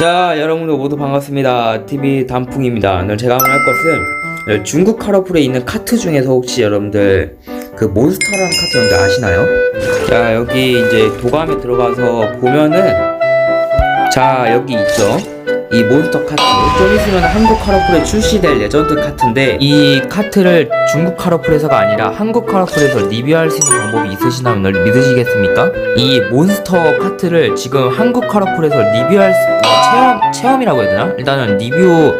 자 여러분들 모두 반갑습니다. TV 단풍입니다. 오늘 제가 오늘 할 것은 중국 카라풀에 있는 카트 중에서 혹시 여러분들 그 몬스터라는 카트 여러분들 아시나요? 자 여기 이제 도감에 들어가서 보면은 자 여기 있죠 이 몬스터 카트 좀 있으면 한국 카라풀에 출시될 레전드 카트인데 이 카트를 중국 카라풀에서가 아니라 한국 카라풀에서 리뷰할 수 있는 방법이 있으시다면 믿으시겠습니까? 이 몬스터 카트를 지금 한국 카라풀에서 리뷰할 수 어, 체험 체험이라고 해야 되나? 일단은 리뷰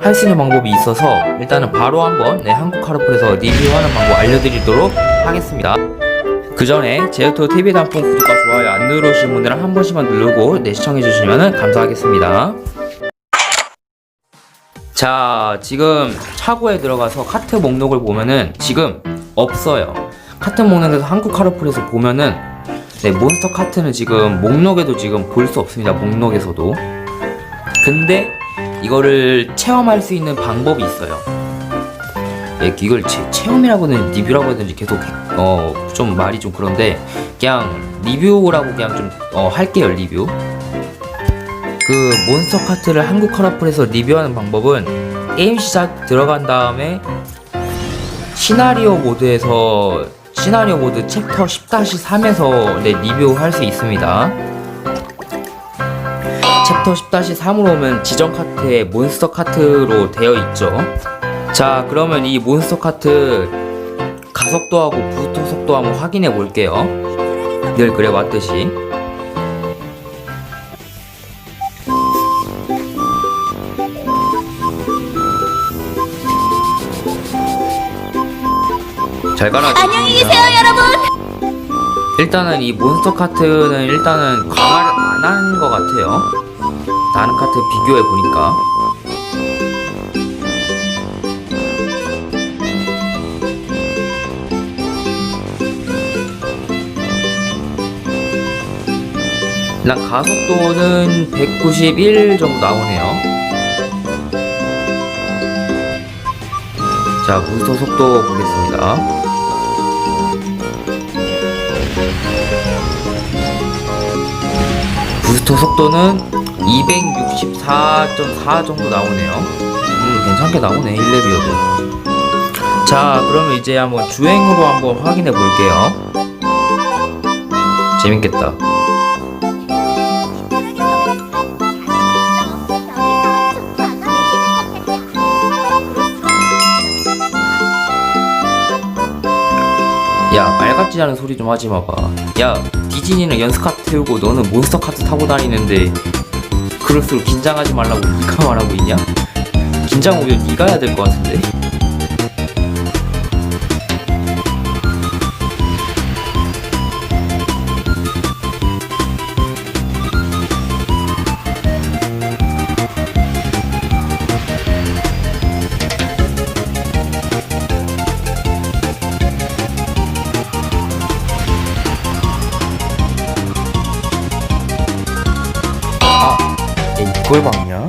할 수 있는 방법이 있어서 일단은 바로 한번 네, 한국 카라풀에서 리뷰하는 방법 알려드리도록 하겠습니다. 그 전에 제우토 TV 단품 구독과 좋아요 안 누르신 분들은 한 번씩만 누르고 네, 시청해 주시면 감사하겠습니다. 자, 지금 차고에 들어가서 카트 목록을 보면은 지금 없어요. 카트 목록에서 한국 카르풀에서 보면은 네, 몬스터 카트는 지금 목록에도 지금 볼 수 없습니다. 목록에서도. 근데 이거를 체험할 수 있는 방법이 있어요. 예, 이걸 체, 체험이라고는 리뷰라고 해야 되는지 계속 어, 좀 말이 좀 그런데 그냥 리뷰라고 그냥 좀 어, 할게요, 리뷰. 그 몬스터 카트를 한국 카라풀에서 리뷰하는 방법은 게임 시작 들어간 다음에 시나리오 모드에서 시나리오 모드 챕터 10-3에서 네, 리뷰할 수 있습니다. 챕터 10-3으로 오면 지정 카트에 몬스터 카트로 되어 있죠. 자, 그러면 이 몬스터 카트 가속도하고 부스터 속도 한번 확인해 볼게요. 늘 그래 왔듯이. 잘 가라. 안녕히 계세요, 여러분. 일단은 이 몬스터 카트는 일단은 강화를 안 하는 것 같아요. 다른 카트 비교해 보니까. 일단 가속도는 191 정도 나오네요. 자, 부스터 속도 보겠습니다. 부스터 속도는 264.4 정도 나오네요. 음, 괜찮게 나오네, 1렙이어도. 자, 그러면 이제 한번 주행으로 한번 확인해 볼게요. 재밌겠다. 야, 말 같지 않은 소리 좀 하지 마봐. 야, 디즈니는 연습 카트 태우고 너는 몬스터 카트 타고 다니는데 그럴수록 긴장하지 말라고 네가 말하고 있냐? 긴장 오히려 네가 해야 될 것 같은데. 이걸 막냐?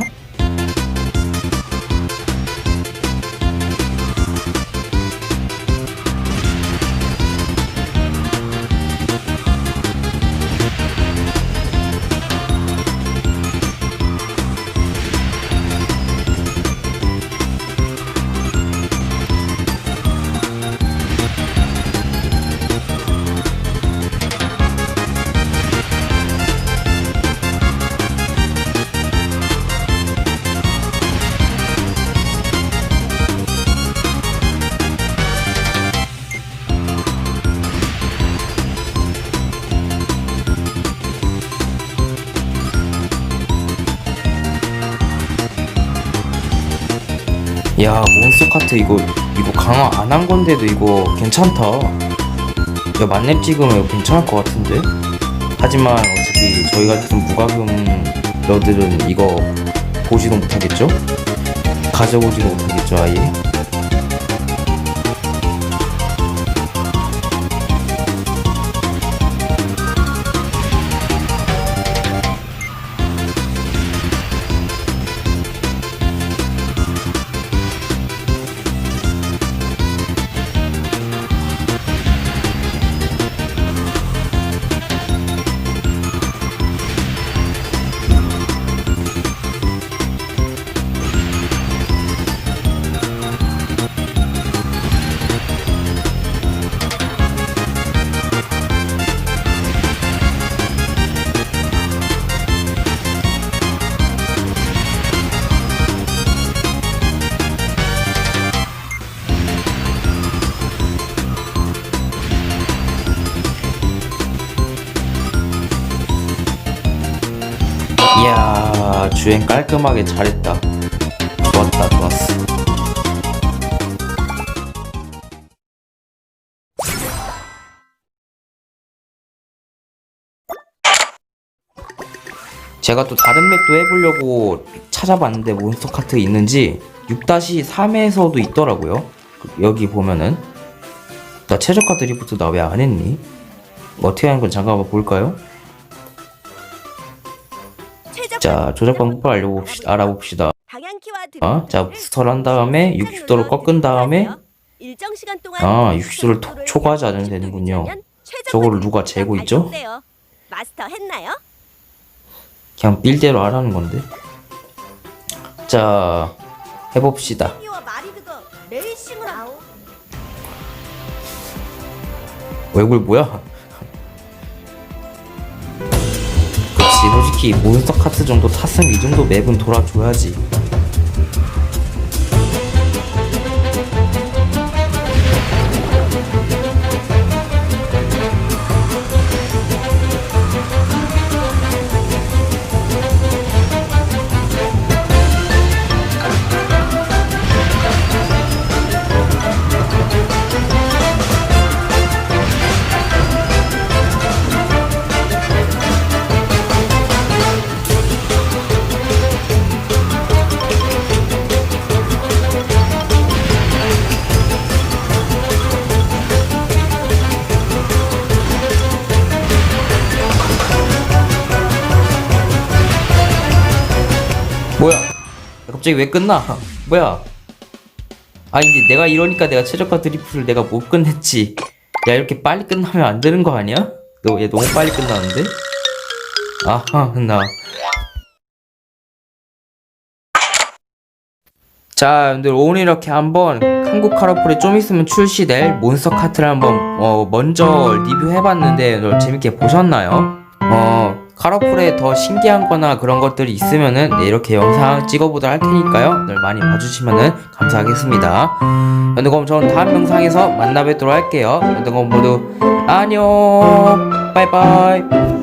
야 몬스터 카트 이거 이거 강화 안 한 건데도 이거 괜찮다. 야 만렙 찍으면 괜찮을 것 같은데? 하지만 어차피 저희 같은 무과금 너들은 이거 보지도 못하겠죠? 가져보지도 못하겠죠 아예 야 주행 깔끔하게 잘했다 좋았다 좋았어 제가 또 다른 맵도 해보려고 찾아봤는데 몬스터 카트 있는지 6-3에서도 있더라고요 그- 여기 보면은 나 최저가 드리프트 나 왜 안 했니? 어떻게 하는 건 잠깐 한번 볼까요? 자 조작 방법을 알려봅시다 알아봅시다 어? 자 부스터를 한 다음에 60도로 꺾은 다음에 아, 멈춰 60도를 속도를 초과하지 않으면 60도 되는군요. 저거를 누가 재고 있죠? 달성돼요. 마스터 했나요? 그냥 빌대로 하라는 건데 자 해봅시다. 얼굴 뭐야? 솔직히 몬스터 카트 정도 탔으면 이 정도 맵은 돌아줘야지 갑자기 왜 끝나 뭐야 아 이제 내가 이러니까 내가 최저가 드리프트를 내가 못 끝냈지 야 이렇게 빨리 끝나면 안 되는 거 아니야? 너 얘 너무 빨리 끝나는데? 아하 나 자, 여러분들 오늘 이렇게 한번 한국 카라풀에 좀 있으면 출시될 몬스터 카트를 한번 어, 먼저 리뷰해봤는데 재밌게 보셨나요? 어, 카라풀에 더 신기한 거나 그런 것들이 있으면은 네, 이렇게 영상 찍어보도록 할 테니까요. 늘 많이 봐주시면은 감사하겠습니다. 그럼 저는 다음 영상에서 만나 뵙도록 할게요. 여러분 모두 안녕, 바이바이.